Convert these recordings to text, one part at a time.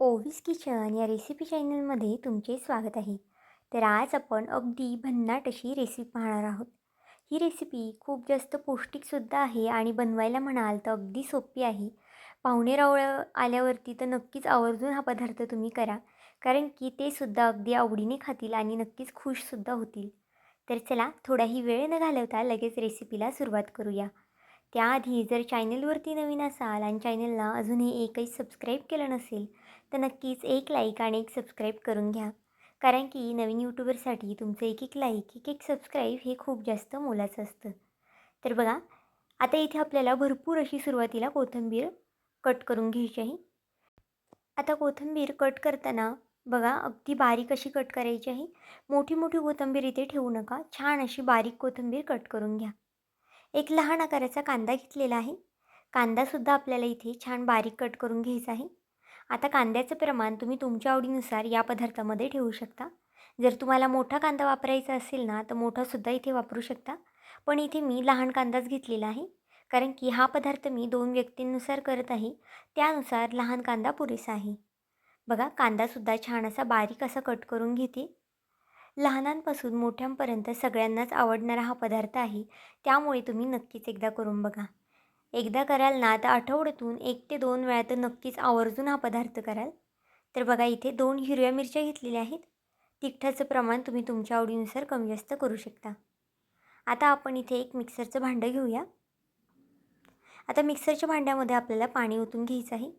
ओवीस kitchen या recipe चॅनलमध्ये तुमचे स्वागत आहे. तर आज आपण अगदी भन्नाट अशी रेसिपी पाहणार आहोत. ही रेसिपी खूप जास्त पौष्टिकसुद्धा आहे आणि बनवायला म्हणाल तर अगदी सोपी आहे. पाहुणे रावळं आल्यावरती तर नक्कीच आवर्जून हा पदार्थ तुम्ही करा कारण की ते सुद्धा अगदी आवडीने खातील आणि नक्कीच खुशसुद्धा होतील. तर चला थोडाही वेळ न घालवता लगेच रेसिपीला सुरुवात करूया. त्याआधी जर चॅनलवरती नवीन असाल आणि चॅनलला अजूनही एकही सबस्क्राईब केलं नसेल तर नक्कीच एक लाईक आणि एक सबस्क्राईब करून घ्या. कारण की नवीन यूट्यूबरसाठी तुमचं एक एक लाईक एक एक सबस्क्राईब हे खूप जास्त मोलाचं असतं. तर बघा आता इथे आपल्याला भरपूर अशी सुरुवातीला कोथिंबीर कट करून घ्यायची आहे. आता कोथिंबीर कट करताना बघा अगदी बारीक अशी कट करायची आहे. मोठी मोठी कोथिंबीर इथे ठेवू नका. छान अशी बारीक कोथिंबीर कट करून घ्या. एक लहान आकाराचा कांदा घेतलेला आहे. कांदासुद्धा आपल्याला इथे छान बारीक कट करून घ्यायचा आहे. आता कांद्याचं प्रमाण तुम्ही तुमच्या आवडीनुसार या पदार्थामध्ये ठेवू शकता. जर तुम्हाला मोठा कांदा वापरायचा असेल ना तर मोठासुद्धा इथे वापरू शकता. पण इथे मी लहान कांदाच घेतलेला आहे. कारण की हा पदार्थ मी दोन व्यक्तींनुसार करत आहे. त्यानुसार लहान कांदा पुरेसा आहे. बघा कांदासुद्धा छान असा बारीक असा कट करून घेते. लहानांपासून मोठ्यांपर्यंत सगळ्यांनाच आवडणारा हा पदार्थ आहे त्यामुळे तुम्ही नक्कीच एकदा करून बघा. एकदा कराल ना तर आठवड्यातून एक ते दोन वेळा तर नक्कीच आवर्जून हा पदार्थ कराल. तर बघा इथे दोन हिरव्या मिरच्या घेतलेल्या आहेत. तिखटाचं प्रमाण तुम्ही तुमच्या आवडीनुसार कमी जास्त करू शकता. आता आपण इथे एक मिक्सरचं भांडं घेऊया. आता मिक्सरच्या भांड्यामध्ये आपल्याला पाणी ओतून घ्यायचं आहे.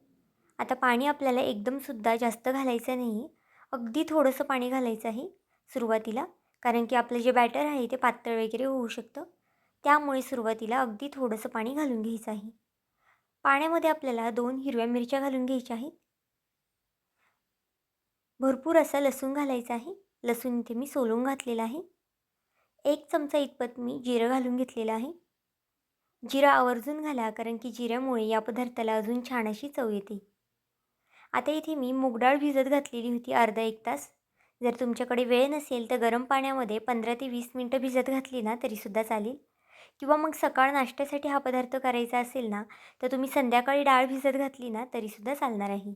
आता पाणी आपल्याला एकदमसुद्धा जास्त घालायचं नाही अगदी थोडंसं पाणी घालायचं आहे. सुरुवातीला. कारण की आपलं जे बॅटर आहे ते पातळ वगैरे होऊ शकतं. त्यामुळे सुरुवातीला अगदी थोडंसं पाणी घालून घ्यायचं आहे. पाण्यामध्ये आपल्याला दोन हिरव्या मिरच्या घालून घ्यायच्या आहेत. भरपूर असा लसूण घालायचा आहे. लसूण इथे मी सोलून घातलेला आहे. एक चमचा इतपत मी जिरं घालून घेतलेलं आहे. जिरा आवर्जून घाला कारण की जिऱ्यामुळे या पदार्थाला अजून छान अशी चव येते. आता इथे मी मुगडाळ भिजत घातलेली होती अर्धा एक तास. जर तुमच्याकडे वेळ नसेल तर गरम पाण्यामध्ये पंधरा ते वीस मिनटं भिजत घातली ना तरीसुद्धा चालेल. किंवा मग सकाळ नाश्त्यासाठी हा पदार्थ करायचा असेल ना तर तुम्ही संध्याकाळी डाळ भिजत घातली ना तरीसुद्धा चालणार आहे.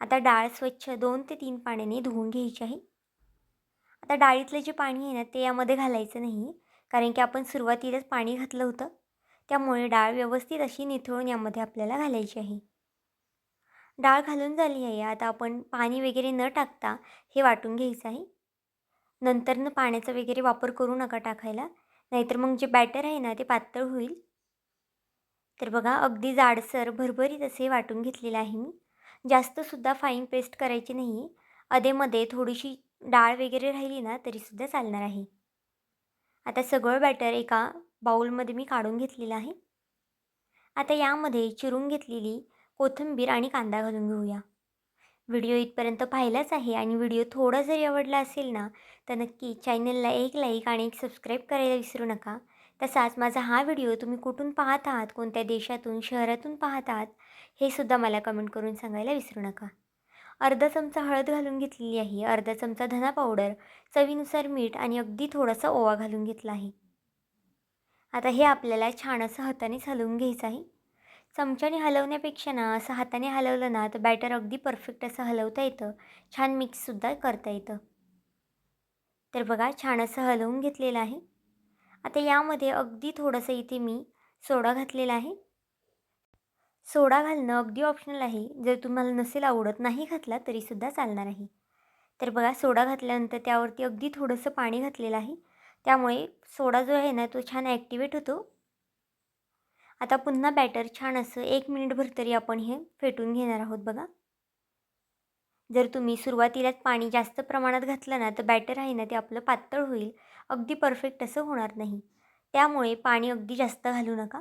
आता डाळ स्वच्छ दोन ते तीन पाण्याने धुवून घ्यायची आहे. आता डाळीतलं जे पाणी आहे ना ते यामध्ये घालायचं नाही कारण की आपण सुरुवातीलाच पाणी घातलं होतं. त्यामुळे डाळ व्यवस्थित अशी निथळून यामध्ये आपल्याला घालायची आहे. डाळ घालून झाली आहे. आता आपण पाणी वगैरे न टाकता हे वाटून घ्यायचं आहे. नंतरनं पाण्याचा वगैरे वापर करू नका टाकायला. नाहीतर मग जे बॅटर आहे ना ते पातळ होईल. तर बघा अगदी जाडसर भरभरीत असे वाटून घेतलेलं आहे मी. जास्तसुद्धा फाईन पेस्ट करायची नाही अधेमध्ये थोडीशी डाळ वगैरे राहिली ना तरीसुद्धा चालणार आहे. आता सगळं बॅटर एका बाऊलमध्ये मी काढून घेतलेलं आहे. आता यामध्ये चिरून घेतलेली कोथिंबीर आणि कांदा घालून घेऊया. व्हिडिओ इथपर्यंत पाहिलाच आहे आणि व्हिडिओ थोडा जरी आवडला असेल ना तर नक्की चॅनलला एक लाईक आणि एक सबस्क्राईब करायला विसरू नका. तसाच माझा हा व्हिडिओ तुम्ही कुठून पाहत आहात कोणत्या देशातून शहरातून पाहत आहात हे सुद्धा मला कमेंट करून सांगायला विसरू नका. अर्धा चमचा हळद घालून घेतलेली आहे. अर्धा चमचा धना पावडर चवीनुसार मीठ आणि अगदी थोडासा ओवा घालून घेतला आहे. आता हे आपल्याला छान असं हातानेच हलवून घ्यायचं आहे. चमच्याने हलवण्यापेक्षा ना असं हाताने हलवलं ना तर बॅटर अगदी परफेक्ट असं हलवता येतं. छान मिक्ससुद्धा करता येतं. तर बघा छान असं हलवून घेतलेलं आहे. आता यामध्ये अगदी थोडंसं इथे मी सोडा घातलेला आहे. सोडा घालणं अगदी ऑप्शनल आहे. जर तुम्हाला नसेल आवडत नाही घातला तरीसुद्धा चालणार आहे. तर बघा सोडा घातल्यानंतर त्यावरती अगदी थोडंसं पाणी घातलेलं आहे. त्यामुळे सोडा जो आहे ना तो छान ॲक्टिवेट होतो. आता पुन्हा बॅटर छान असं एक मिनिटभर तरी आपण हे फेटून घेणार आहोत बघा. जर तुम्ही सुरुवातीलाच पाणी जास्त प्रमाणात घातलं ना तर बॅटर आहे ना ते आपलं पातळ होईल. अगदी परफेक्ट असं होणार नाही. त्यामुळे पाणी अगदी जास्त घालू नका.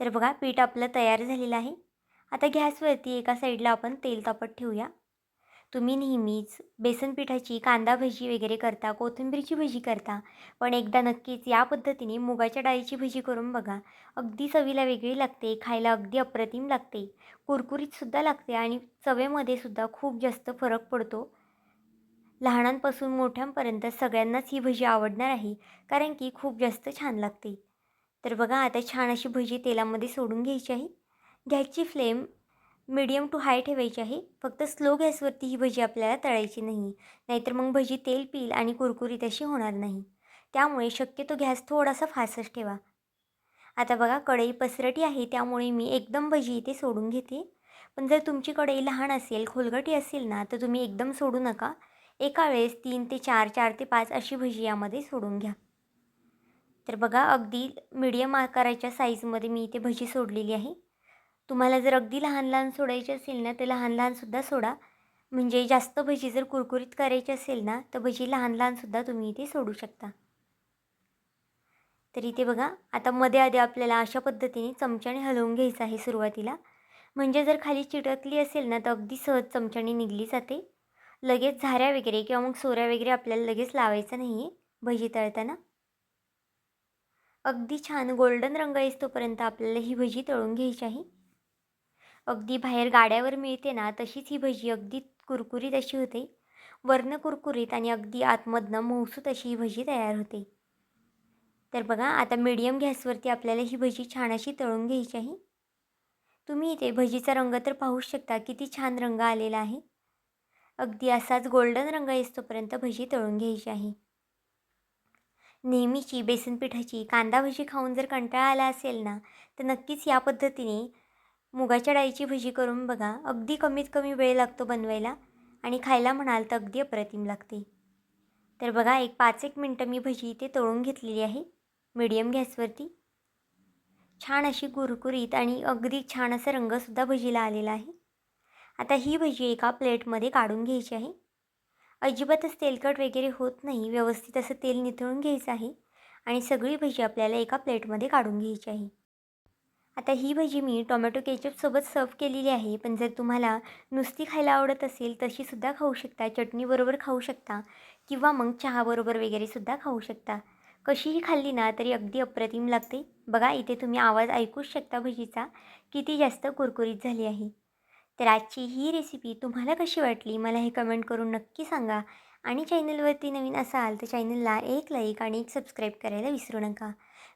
तर बघा पीठ आपलं तयार झालेलं आहे. आता गॅसवरती एका साईडला आपण तेल तापत ठेवूया. तुम्ही नेहमीच बेसन पिठाची कांदा भजी वगैरे करता कोथिंबीरची भजी करता. पण एकदा नक्कीच या पद्धतीने मुगाच्या डाळीची भजी करून बघा. अगदी चवीला वेगळी लागते खायला अगदी अप्रतिम लागते. कुरकुरीतसुद्धा लागते आणि चवेमध्ये सुद्धा खूप जास्त फरक पडतो. लहानांपासून मोठ्यांपर्यंत सगळ्यांनाच ही भजी आवडणार आहे कारण की खूप जास्त छान लागते. तर बघा आता छान अशी भजी तेलामध्ये सोडून घ्यायची आहे. गॅसची फ्लेम मीडियम टू हाय ठेवायची आहे. फक्त स्लो गॅसवरती ही भजी आपल्याला तळायची नाही. नाहीतर मग भजी तेल पील आणि कुरकुरीत अशी होणार नाही. त्यामुळे शक्यतो गॅस थोडासा फासच ठेवा. आता बघा कढई पसरटी आहे त्यामुळे मी एकदम भजी इथे सोडून घेते. पण जर तुमची कढई लहान असेल खोलगटी असेल ना तर तुम्ही एकदम सोडू नका. एका वेळेस तीन ते चार चार ते पाच अशी भजी यामध्ये सोडून घ्या. तर बघा अगदी मीडियम आकाराच्या साईजमध्ये मी इथे भजी सोडलेली आहे. तुम्हाला जर अगदी लहान लहान सोडायची असेल ना तर लहान लहानसुद्धा सोडा. म्हणजे जास्त भजी जर कुरकुरीत करायची असेल ना तर भजी लहान लहानसुद्धा तुम्ही इथे सोडू शकता. तर इथे बघा आता मध्ये आधी आपल्याला अशा पद्धतीने चमच्याने हलवून घ्यायचं आहे सुरुवातीला. म्हणजे जर खाली चिटकली असेल ना तर अगदी सहज चमच्याने निघली जाते. लगेच झाऱ्या वगैरे किंवा मग सोऱ्या वगैरे आपल्याला लगेच लावायचं नाही आहे भजी तळताना. अगदी छान गोल्डन रंग येतोपर्यंत आपल्याला ही भजी तळून घ्यायची आहे. अगदी बाहेर गाड्यावर मिळते ना तशीच ही भजी. अगदी कुरकुरीत अशी होते. वर्ण कुरकुरीत आणि अगदी आतमधनं मौसूत अशी ही भजी तयार होते. तर बघा आता मीडियम गॅसवरती आपल्याला ही भजी छान अशी तळून घ्यायची आहे. तुम्ही इथे भजीचा रंग तर पाहू शकता किती छान रंग आलेला आहे. अगदी असाच गोल्डन रंग येतोपर्यंत भजी तळून घ्यायची आहे. नेहमीची बेसन पिठाची कांदा भजी खाऊन जर कंटाळा आला असेल ना तर नक्कीच या पद्धतीने मुगाच्या डाळीची भजी करून बघा. अगदी कमीत कमी वेळ लागतो बनवायला आणि खायला म्हणाल तर अगदी अप्रतिम लागते. तर बघा एक पाच एक मिनटं मी भजी इथे तळून घेतलेली आहे. मीडियम गॅसवरती. छान अशी कुरकुरीत आणि अगदी छान असा रंगसुद्धा भजीला आलेला आहे. आता ही भजी एका प्लेटमध्ये काढून घ्यायची आहे. अजिबातच तेलकट वगैरे होत नाही. व्यवस्थित असं तेल निथळून घ्यायचं आहे आणि सगळी भजी आपल्याला एका प्लेटमध्ये काढून घ्यायची आहे. आता ही भजी मी टोमॅटो केचपसोबत सर्व केलेली आहे पण जर तुम्हाला नुसती खायला आवडत असेल तशीसुद्धा खाऊ शकता. चटणीबरोबर खाऊ शकता किंवा मग चहाबरोबर वगैरेसुद्धा खाऊ शकता. कशीही खाल्ली ना तरी अगदी अप्रतिम लागते. बघा इथे तुम्ही आवाज ऐकूच शकता भजीचा. किती जास्त कुरकुरीत झाली आहे. तर आजची ही रेसिपी तुम्हाला कशी वाटली मला हे कमेंट करून नक्की सांगा. आणि चॅनलवरती नवीन असाल तर चॅनलला एक लाईक आणि एक सबस्क्राईब करायला विसरू नका.